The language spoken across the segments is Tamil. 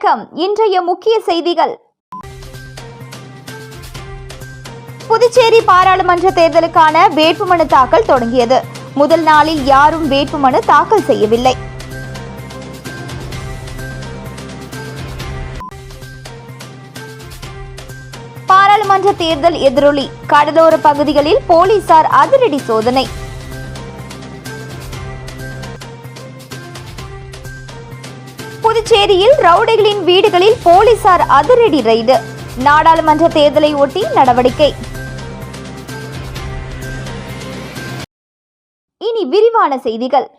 வணக்கம். இன்றைய முக்கிய செய்திகள். புதுச்சேரி பாராளுமன்ற தேர்தலுக்கான வேட்புமனு தாக்கல் தொடங்கியது. முதல் நாளில் யாரும் வேட்புமனு தாக்கல் செய்யவில்லை. பாராளுமன்ற தேர்தல் எதிரொலி. கடலோர பகுதிகளில் போலீசார் அதிரடி சோதனை. புதுச்சேரியில் ரவுடிகளின் வீடுகளில் போலீசார் அதிரடி ரெய்டு. நாடாளுமன்ற தேர்தலை ஒட்டி நடவடிக்கை. இனி விரிவான செய்திகள்.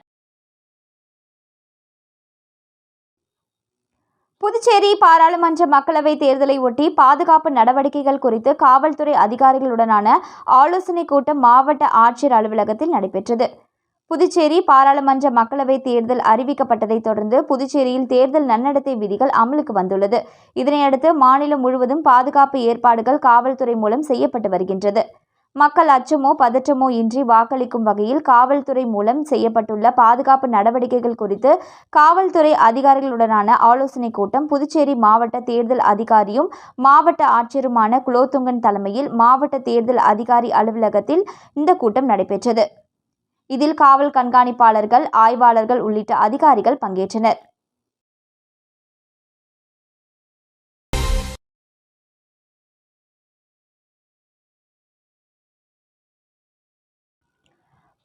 புதுச்சேரி பாராளுமன்ற மக்களவைத் தேர்தலை ஒட்டி பாதுகாப்பு நடவடிக்கைகள் குறித்து காவல்துறை அதிகாரிகளுடனான ஆலோசனைக் கூட்டம் மாவட்ட ஆட்சியர் அலுவலகத்தில் நடைபெற்றது. புதுச்சேரி பாராளுமன்ற மக்களவைத் தேர்தல் அறிவிக்கப்பட்டதைத் தொடர்ந்து புதுச்சேரியில் தேர்தல் நன்னடத்தை விதிகள் அமலுக்கு வந்துள்ளது. இதனையடுத்து மாநிலம் முழுவதும் பாதுகாப்பு ஏற்பாடுகள் காவல்துறை மூலம் செய்யப்பட்டு வருகின்றது. மக்கள் அச்சமோ பதற்றமோ இன்றி வாக்களிக்கும் வகையில் காவல்துறை மூலம் செய்யப்பட்டுள்ள பாதுகாப்பு நடவடிக்கைகள் குறித்து காவல்துறை அதிகாரிகளுடனான ஆலோசனைக் கூட்டம் புதுச்சேரி மாவட்ட தேர்தல் அதிகாரியும் மாவட்ட ஆட்சியருமான குலோத்துங்கன் தலைமையில் மாவட்ட தேர்தல் அதிகாரி அலுவலகத்தில் இந்த கூட்டம் நடைபெற்றது. இதில் காவல் கண்காணிப்பாளர்கள் ஆய்வாளர்கள் உள்ளிட்ட அதிகாரிகள் பங்கேற்றனர்.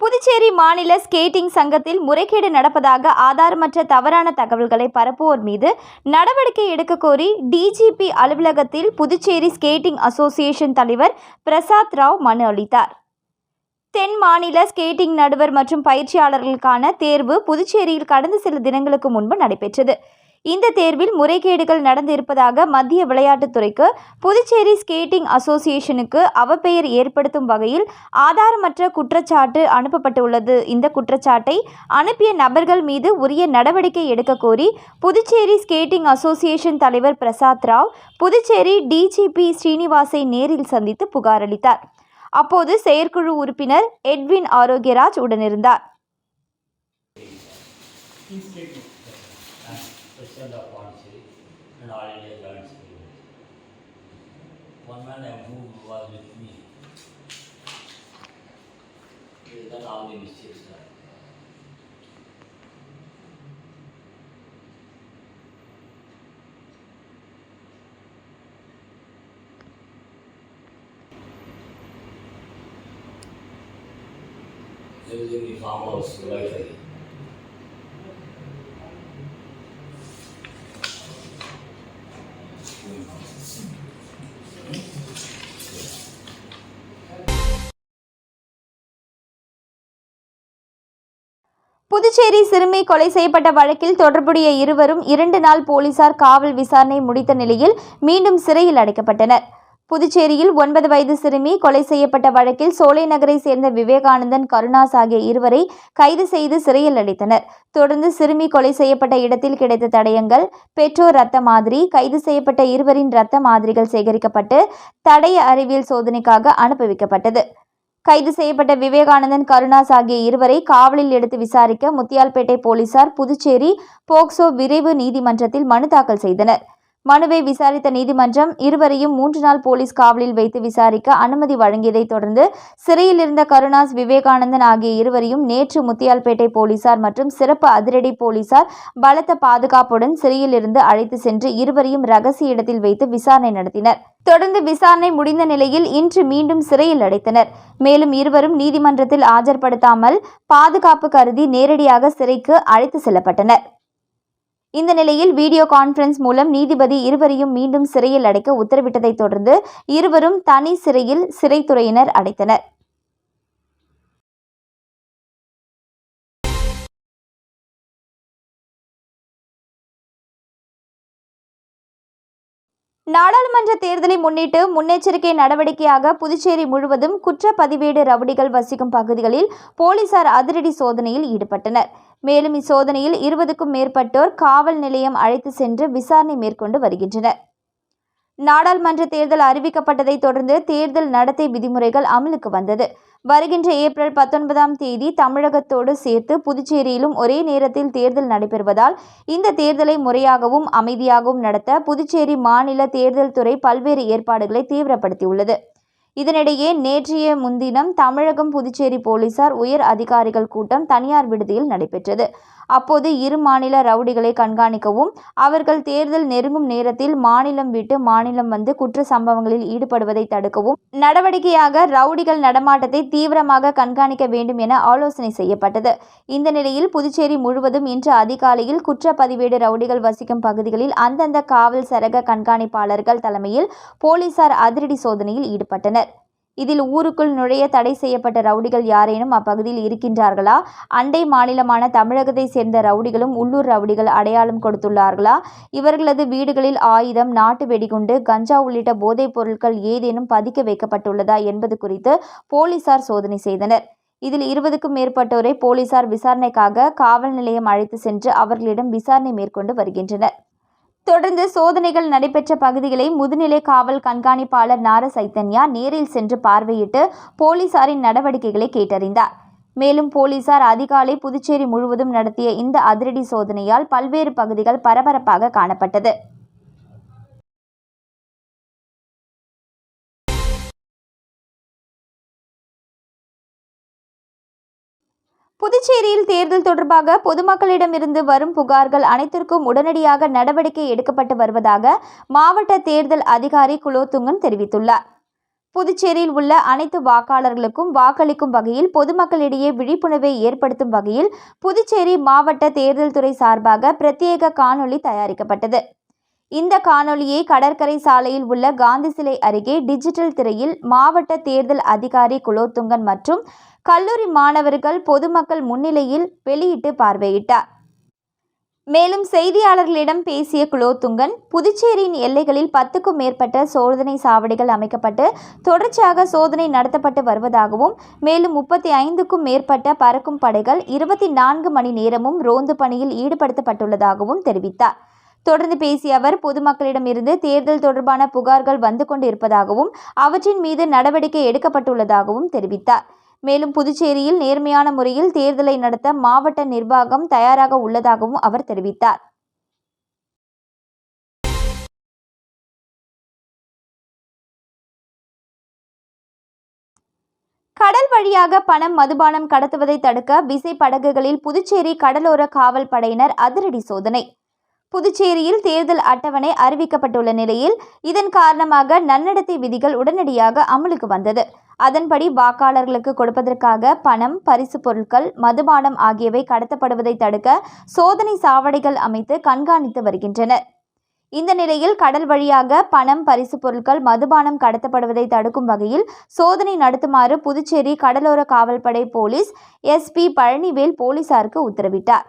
புதுச்சேரி மாநில ஸ்கேட்டிங் சங்கத்தில் முறைகேடு நடப்பதாக ஆதாரமற்ற தவறான தகவல்களை பரப்புவோர் மீது நடவடிக்கை எடுக்க கோரி டிஜிபி அலுவலகத்தில் புதுச்சேரி ஸ்கேட்டிங் அசோசியேஷன் தலைவர் பிரசாத் ராவ் மனு அளித்தார். தென் மாநில ஸ்கேட்டிங் நடுவர் மற்றும் பயிற்சியாளர்களுக்கான தேர்வு புதுச்சேரியில் கடந்த சில தினங்களுக்கு முன்பு நடைபெற்றது. இந்த தேர்வில் முறைகேடுகள் நடந்திருப்பதாக மத்திய விளையாட்டுத்துறைக்கு புதுச்சேரி ஸ்கேட்டிங் அசோசியேஷனுக்கு அவப்பெயர் ஏற்படுத்தும் வகையில் ஆதாரமற்ற குற்றச்சாட்டு அனுப்பப்பட்டுள்ளது. இந்த குற்றச்சாட்டை அனுப்பிய நபர்கள் மீது உரிய நடவடிக்கை எடுக்க கோரி புதுச்சேரி ஸ்கேட்டிங் அசோசியேஷன் தலைவர் பிரசாத் ராவ் புதுச்சேரி டிஜிபி ஸ்ரீனிவாசை நேரில் சந்தித்து புகாரளித்தார் அப்போது செயற்குழு உறுப்பினர் எட்வின் ஆரோக்கியராஜ் உடனிருந்தார். President changing the mistakes done. Puducherry சிறுமி கொலை செய்யப்பட்ட வழக்கில் தொடர்புடைய இருவரும் இரண்டு நாள் போலீசார் காவல் விசாரணை முடித்த நிலையில் மீண்டும் சிறையில் அடைக்கப்பட்டனர் புதுச்சேரியில் ஒன்பது வயது சிறுமி கொலை செய்யப்பட்ட வழக்கில் சோலை நகரை சேர்ந்த விவேகானந்தன் கருணாஸ் ஆகிய இருவரை கைது செய்து சிறையில் அடைத்தனர். தொடர்ந்து சிறுமி கொலை செய்யப்பட்ட இடத்தில் கிடைத்த தடயங்கள் பெற்றோர் ரத்த மாதிரி கைது செய்யப்பட்ட இருவரின் ரத்த மாதிரிகள் சேகரிக்கப்பட்டு தடய அறிவியல் சோதனைக்காக அனுப்பி வைக்கப்பட்டது கைது செய்யப்பட்ட விவேகானந்தன் கருணாஸ் ஆகிய இருவரை காவலில் எடுத்து விசாரிக்க முத்தியால்பேட்டை போலீசார் புதுச்சேரி போக்சோ விரைவு நீதிமன்றத்தில் மனு தாக்கல் செய்தனர். மனுவை விசாரித்த நீதிமன்றம் இருவரையும் மூன்று நாள் போலீஸ் காவலில் வைத்து விசாரிக்க அனுமதி வழங்கியதைத் தொடர்ந்து சிறையில் இருந்த கருணாஸ் விவேகானந்தன் ஆகிய இருவரையும் நேற்று முத்தியால்பேட்டை போலீசார் மற்றும் சிறப்பு அதிரடி போலீசார் பலத்த பாதுகாப்புடன் சிறையில் இருந்து அழைத்து சென்று இருவரையும் ரகசிய இடத்தில் வைத்து விசாரணை நடத்தினர். தொடர்ந்து விசாரணை முடிந்த நிலையில் இன்று மீண்டும் சிறையில் அடைத்தனர். மேலும் இருவரும் நீதிமன்றத்தில் ஆஜர்படுத்தாமல் பாதுகாப்பு கருதி நேரடியாக சிறைக்கு அழைத்து செல்லப்பட்டனர். இந்த நிலையில் வீடியோ கான்ஃபரன்ஸ் மூலம் நீதிபதி இருவரையும் மீண்டும் சிறையில் அடைக்க உத்தரவிட்டதைத் தொடர்ந்து இருவரும் தனி சிறையில் சிறைத்துறையினர் அடைத்தனர். நாடாளுமன்ற தேர்தலை முன்னிட்டு முன்னெச்சரிக்கை நடவடிக்கையாக புதுச்சேரி முழுவதும் குற்றப்பதிவேடு ரவுடிகள் வசிக்கும் பகுதிகளில் போலீசார் அதிரடி சோதனையில் ஈடுபட்டனர். மேலும் இச்சோதனையில் இருபதுக்கும் மேற்பட்டோர் காவல் நிலையம் அழைத்து சென்று விசாரணை மேற்கொண்டு வருகின்றனர். நாடாளுமன்ற தேர்தல் அறிவிக்கப்பட்டதைத் தொடர்ந்து தேர்தல் நடத்தை விதிமுறைகள் அமலுக்கு வந்தது. வருகின்ற ஏப்ரல் பத்தொன்பதாம் தேதி தமிழகத்தோடு சேர்த்து புதுச்சேரியிலும் ஒரே நேரத்தில் தேர்தல் நடைபெறுவதால் இந்த தேர்தலை முறையாகவும் அமைதியாகவும் நடத்த புதுச்சேரி மாநில தேர்தல் துறை பல்வேறு ஏற்பாடுகளை தீவிரப்படுத்தியுள்ளது. இதனிடையே நேற்றைய முன்தினம் தமிழகம் புதுச்சேரி போலீசார் உயர் அதிகாரிகள் கூட்டம் தனியார் விடுதியில் நடைபெற்றது. அப்போது இரு மாநில ரவுடிகளை கண்காணிக்கவும் அவர்கள் தேர்தல் நெருங்கும் நேரத்தில் மாநிலம் விட்டு மாநிலம் வந்து குற்ற சம்பவங்களில் ஈடுபடுவதை தடுக்கவும் நடவடிக்கையாக ரவுடிகள் நடமாட்டத்தை தீவிரமாக கண்காணிக்க வேண்டும் என ஆலோசனை செய்யப்பட்டது. இந்த நிலையில் புதுச்சேரி முழுவதும் இன்று அதிகாலையில் குற்றப்பதிவேடு ரவுடிகள் வசிக்கும் பகுதிகளில் அந்தந்த காவல் சரக கண்காணிப்பாளர்கள் தலைமையில் போலீசார் அதிரடி சோதனையில் ஈடுபட்டனர். இதில் ஊருக்குள் நுழைய தடை செய்யப்பட்ட ரவுடிகள் யாரேனும் அப்பகுதியில் இருக்கின்றார்களா? அண்டை மாநிலமான தமிழகத்தை சேர்ந்த ரவுடிகளும் உள்ளூர் ரவுடிகள் அடையாளம் கொடுத்துள்ளார்களா? இவர்களது வீடுகளில் ஆயுதம் நாட்டு வெடிகுண்டு கஞ்சா உள்ளிட்ட போதைப் பொருட்கள் ஏதேனும் பதுக்க வைக்கப்பட்டுள்ளதா என்பது குறித்து போலீசார் சோதனை செய்தனர். இதில் இருபதுக்கும் மேற்பட்டோரை போலீசார் விசாரணைக்காக காவல் நிலையம் அழைத்து சென்று அவர்களிடம் விசாரணை மேற்கொண்டு வருகின்றனர். தொடர்ந்து சோதனைகள் நடைபெற்ற பகுதிகளை முதுநிலை காவல் கண்காணிப்பாளர் நார சைத்தன்யா நேரில் சென்று பார்வையிட்டு போலீசாரின் நடவடிக்கைகளை கேட்டறிந்தார். மேலும் போலீசார் அதிகாலை புதுச்சேரி முழுவதும் நடத்திய இந்த அதிரடி சோதனையால் பல்வேறு பகுதிகள் பரபரப்பாக காணப்பட்டது. புதுச்சேரியில் தேர்தல் தொடர்பாக பொதுமக்களிடமிருந்து வரும் புகார்கள் அனைத்திற்கும் உடனடியாக நடவடிக்கை எடுக்கப்பட்டு வருவதாக மாவட்ட தேர்தல் அதிகாரி குலோத்துங்கன் தெரிவித்துள்ளார். புதுச்சேரியில் உள்ள அனைத்து வாக்காளர்களுக்கும் வாக்களிக்கும் வகையில் பொதுமக்களிடையே விழிப்புணர்வை ஏற்படுத்தும் வகையில் புதுச்சேரி மாவட்ட தேர்தல் துறை சார்பாக பிரத்யேக காணொளி தயாரிக்கப்பட்டது. இந்த காணொளியை கடற்கரை சாலையில் உள்ள காந்தி சிலை அருகே டிஜிட்டல் திரையில் மாவட்ட தேர்தல் அதிகாரி குலோத்துங்கன் மற்றும் கல்லூரி மாணவர்கள் பொதுமக்கள் முன்னிலையில் வெளியிட்டு பார்வையிட்டார். மேலும் செய்தியாளர்களிடம் பேசிய குலோத்துங்கன் புதுச்சேரியின் எல்லைகளில் பத்துக்கும் மேற்பட்ட சோதனை சாவடிகள் அமைக்கப்பட்டு தொடர்ச்சியாக சோதனை நடத்தப்பட்டு வருவதாகவும் மேலும் முப்பத்தி ஐந்துக்கும் மேற்பட்ட பறக்கும் படைகள் இருபத்தி நான்கு மணி நேரமும் ரோந்து பணியில் ஈடுபடுத்தப்பட்டுள்ளதாகவும் தெரிவித்தார். தொடர்ந்து பேசிய அவர் பொதுமக்களிடமிருந்து தேர்தல் தொடர்பான புகார்கள் வந்து கொண்டு இருப்பதாகவும் அவற்றின் மீது நடவடிக்கை எடுக்கப்பட்டுள்ளதாகவும் தெரிவித்தார். மேலும் புதுச்சேரியில் நேர்மையான முறையில் தேர்தலை நடத்த மாவட்ட நிர்வாகம் தயாராக உள்ளதாகவும் அவர் தெரிவித்தார். கடல் வழியாக பணம் மதுபானம் கடத்துவதை தடுக்க விசை படகுகளில் புதுச்சேரி கடலோர காவல் படையினர் அதிரடி சோதனை. புதுச்சேரியில் தேர்தல் அட்டவணை அறிவிக்கப்பட்டுள்ள நிலையில் இதன் காரணமாக நன்னடத்தை விதிகள் உடனடியாக அமலுக்கு வந்தது. அதன்படி வாக்காளர்களுக்கு கொடுப்பதற்காக பணம் பரிசு பொருட்கள் மதுபானம் ஆகியவை கடத்தப்படுவதை தடுக்க சோதனை சாவடிகள் அமைத்து கண்காணித்து வருகின்றனர். இந்த நிலையில் கடல் வழியாக பணம் பரிசு பொருட்கள் மதுபானம் கடத்தப்படுவதை தடுக்கும் வகையில் சோதனை நடத்துமாறு புதுச்சேரி கடலோர காவல்படை போலீஸ் எஸ்பி பழனிவேல் போலீசாருக்கு உத்தரவிட்டார்.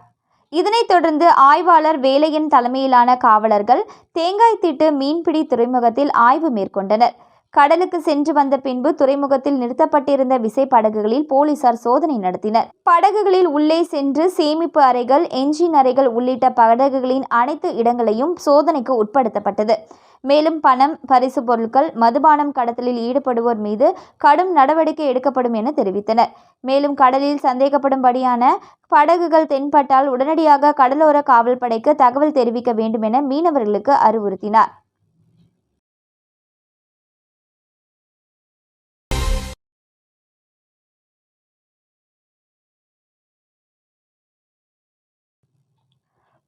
இதனைத் தொடர்ந்து ஆய்வாளர் வேலையின் தலைமையிலான காவலர்கள் தேங்காய் திட்டு மீன்பிடி துறைமுகத்தில் ஆய்வு மேற்கொண்டனர். கடலுக்கு சென்று வந்த பின்பு துறைமுகத்தில் நிறுத்தப்பட்டிருந்த விசை படகுகளில் போலீசார் சோதனை நடத்தினர். படகுகளில் உள்ளே சென்று சேமிப்பு அறைகள் என்ஜின் அறைகள் உள்ளிட்ட படகுகளின் அனைத்து இடங்களையும் சோதனைக்கு உட்படுத்தப்பட்டது. மேலும் பணம் பரிசு பொருட்கள் மதுபானம் கடத்தலில் ஈடுபடுவோர் மீது கடும் நடவடிக்கை எடுக்கப்படும் என தெரிவித்தனர். மேலும் கடலில் சந்தேகப்படும்படியான படகுகள் தென்பட்டால் உடனடியாக கடலோர காவல்படைக்கு தகவல் தெரிவிக்க வேண்டும் என மீனவர்களுக்கு அறிவுறுத்தினார்.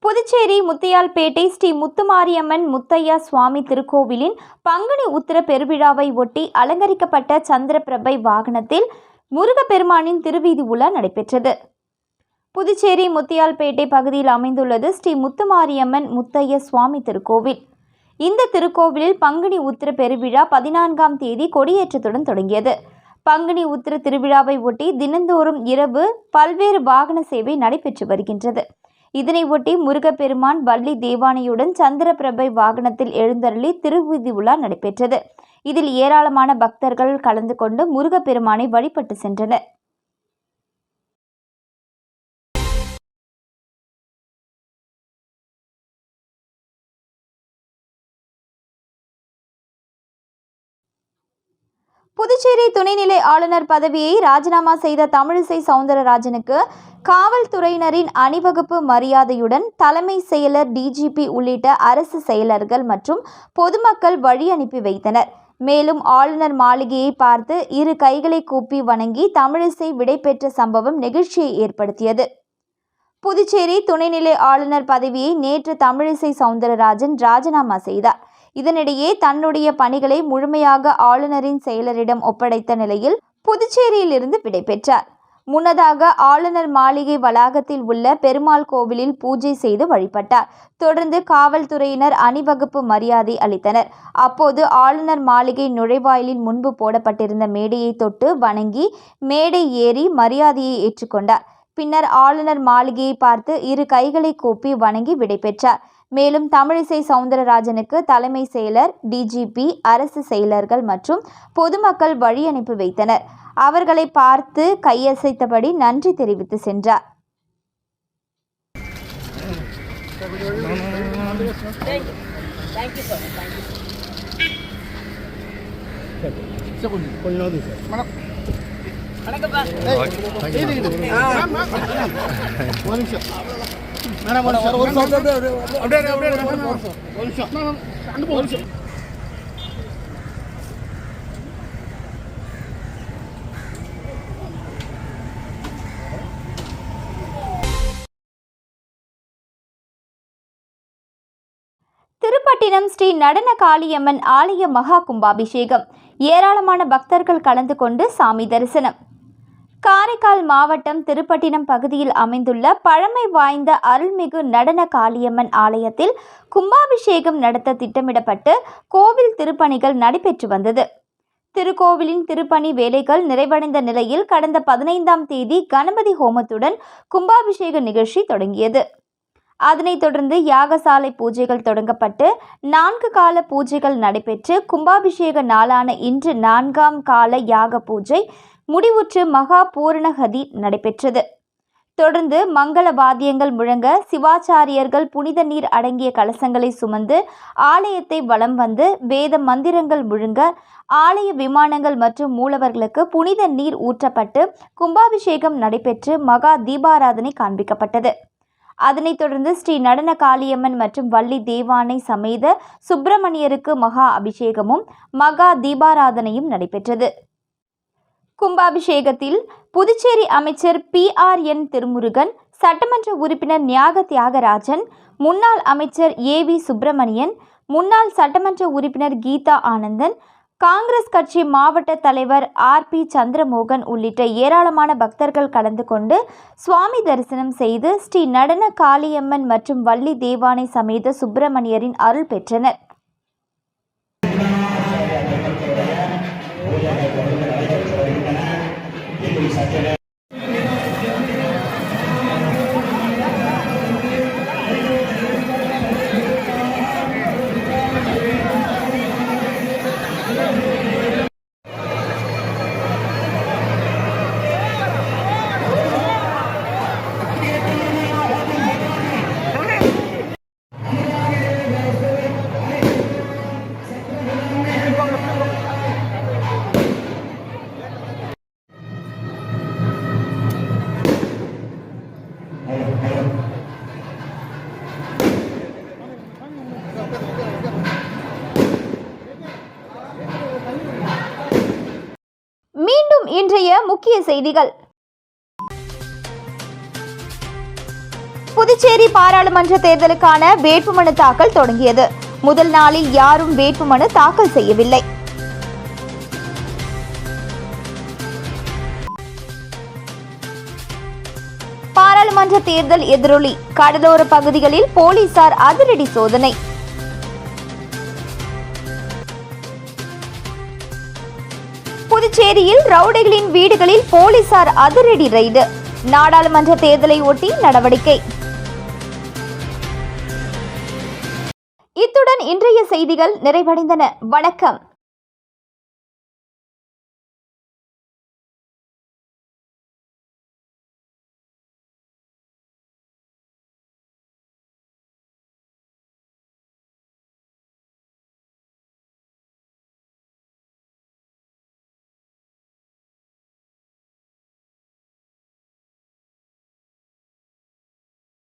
புதுச்சேரி முத்தியால்பேட்டை ஸ்ரீ முத்துமாரியம்மன் முத்தையா சுவாமி திருக்கோவிலின் பங்குனி உத்திர பெருவிழாவை ஒட்டி அலங்கரிக்கப்பட்ட சந்திரபிரபை வாகனத்தில் முருகப்பெருமானின் திருவீதி உலா நடைபெற்றது. புதுச்சேரி முத்தியால்பேட்டை பகுதியில் அமைந்துள்ளது ஸ்ரீ முத்துமாரியம்மன் முத்தைய சுவாமி திருக்கோவில். இந்த திருக்கோவிலில் பங்குனி உத்திர பெருவிழா பதினான்காம் தேதி கொடியேற்றத்துடன் தொடங்கியது. பங்குனி உத்திர திருவிழாவை ஒட்டி தினந்தோறும் இரவு பல்வேறு வாகன சேவை நடைபெற்று வருகின்றது. இதனை ஒட்டி முருகப்பெருமான் வள்ளி தேவானையுடன் சந்திரபிரபை வாகனத்தில் எழுந்தருளி திருவிதி உலா நடைபெற்றது. இதில் ஏராளமான பக்தர்கள் கலந்து கொண்டு முருகப்பெருமானை வழிபட்டு சென்றனர். புதுச்சேரி துணைநிலை ஆளுநர் பதவியை ராஜினாமா செய்த தமிழிசை சவுந்தரராஜனுக்கு காவல்துறையினரின் அணிவகுப்பு மரியாதையுடன் தலைமை செயலர் டிஜிபி உள்ளிட்ட அரசு செயலர்கள் மற்றும் பொதுமக்கள் வழி அனுப்பி வைத்தனர். மேலும் ஆளுநர் மாளிகையை பார்த்து இரு கைகளை கூப்பி வணங்கி தமிழிசை விடைபெற்ற சம்பவம் நெகிழ்ச்சியை ஏற்படுத்தியது. புதுச்சேரி துணைநிலை ஆளுநர் பதவியை நேற்று தமிழிசை சவுந்தரராஜன் ராஜினாமா செய்தார். இதனிடையே தன்னுடைய பணிகளை முழுமையாக ஆளுநரின் செயலரிடம் ஒப்படைத்த நிலையில் புதுச்சேரியிலிருந்து விடைபெற்றார். முன்னதாக ஆளுநர் மாளிகை வளாகத்தில் உள்ள பெருமாள் கோவிலில் பூஜை செய்து வழிபட்டார். தொடர்ந்து காவல்துறையினர் அணிவகுப்பு மரியாதை அளித்தனர். அப்போது ஆளுநர் மாளிகை நுழைவாயிலின் முன்பு போடப்பட்டிருந்த மேடையை தொட்டு வணங்கி மேடை ஏறி மரியாதையை ஏற்றுக்கொண்டார். பின்னர் ஆளுநர் மாளிகையை பார்த்து இரு கைகளை கூப்பி வணங்கி விடைபெற்றார். மேலும் தமிழிசை சவுந்தரராஜனுக்கு தலைமை செயலர் டிஜிபி அரசு செயலர்கள் மற்றும் பொதுமக்கள் வழி அனுப்பி வைத்தனர். அவர்களை பார்த்து கையசைத்தபடி நன்றி தெரிவித்து சென்றார். திருப்பட்டினம் ஸ்ரீ நடன காளியம்மன் ஆலய மகா கும்பாபிஷேகம் ஏராளமான பக்தர்கள் கலந்து கொண்டு சாமி தரிசனம். காரைக்கால் மாவட்டம் திருப்பட்டினம் பகுதியில் அமைந்துள்ள பழமை வாய்ந்த அருள்மிகு நடன காளியம்மன் ஆலயத்தில் கும்பாபிஷேகம் நடத்த திட்டமிடப்பட்டு கோவில் திருப்பணிகள் நடைபெற்று வந்தது. திருக்கோவிலின் திருப்பணி வேலைகள் நிறைவடைந்த நிலையில் கடந்த பதினைந்தாம் தேதி கணபதி ஹோமத்துடன் கும்பாபிஷேக நிகழ்ச்சி தொடங்கியது. அதனைத் தொடர்ந்து யாகசாலை பூஜைகள் தொடங்கப்பட்டு நான்கு கால பூஜைகள் நடைபெற்று கும்பாபிஷேக நாளான இன்று நான்காம் கால யாக பூஜை முடிவுற்று மகா பூரணகதி நடைபெற்றது. தொடர்ந்து மங்கள வாத்தியங்கள் முழங்க சிவாச்சாரியர்கள் புனித நீர் அடங்கிய கலசங்களை சுமந்து ஆலயத்தை வலம் வந்து வேத மந்திரங்கள் முழங்க ஆலய விமானங்கள் மற்றும் மூலவர்களுக்கு புனித நீர் ஊற்றப்பட்டு கும்பாபிஷேகம் நடைபெற்று மகா தீபாராதனை காண்பிக்கப்பட்டது. அதனைத் தொடர்ந்து ஸ்ரீ நடன காளியம்மன் மற்றும் வள்ளி தேவானை சமேத சுப்பிரமணியருக்கு மகா அபிஷேகமும் மகா தீபாராதனையும் நடைபெற்றது. கும்பாபிஷேகத்தில் புதுச்சேரி அமைச்சர் பி ஆர் என் திருமுருகன் சட்டமன்ற உறுப்பினர் நியாக தியாகராஜன் முன்னாள் அமைச்சர் ஏ வி சுப்பிரமணியன் முன்னாள் சட்டமன்ற உறுப்பினர் கீதா ஆனந்தன் காங்கிரஸ் கட்சி மாவட்ட தலைவர் ஆர் பி சந்திரமோகன் உள்ளிட்ட ஏராளமான பக்தர்கள் கலந்து கொண்டு சுவாமி தரிசனம் செய்து ஸ்ரீ நடன காளியம்மன் மற்றும் வள்ளி தேவானை சமேத சுப்பிரமணியரின் அருள் பெற்றனர். செய்திகள். புதுச்சேரி பாராளுமன்ற தேர்தலுக்கான வேட்புமனு தாக்கல் தொடங்கியது. முதல் நாளில் யாரும் வேட்புமனு தாக்கல் செய்யவில்லை. பாராளுமன்ற தேர்தல் எதிரொலி. கடலோர பகுதிகளில் போலீசார் அதிரடி சோதனை. புதுச்சேரியில் ரவுடிகளின் வீடுகளில் போலீசார் அதிரடி ரெய்டு. நாடாளுமன்ற தேர்தலை ஒட்டி நடவடிக்கை. இத்துடன் இன்றைய செய்திகள் நிறைவடைந்தன. வணக்கம்.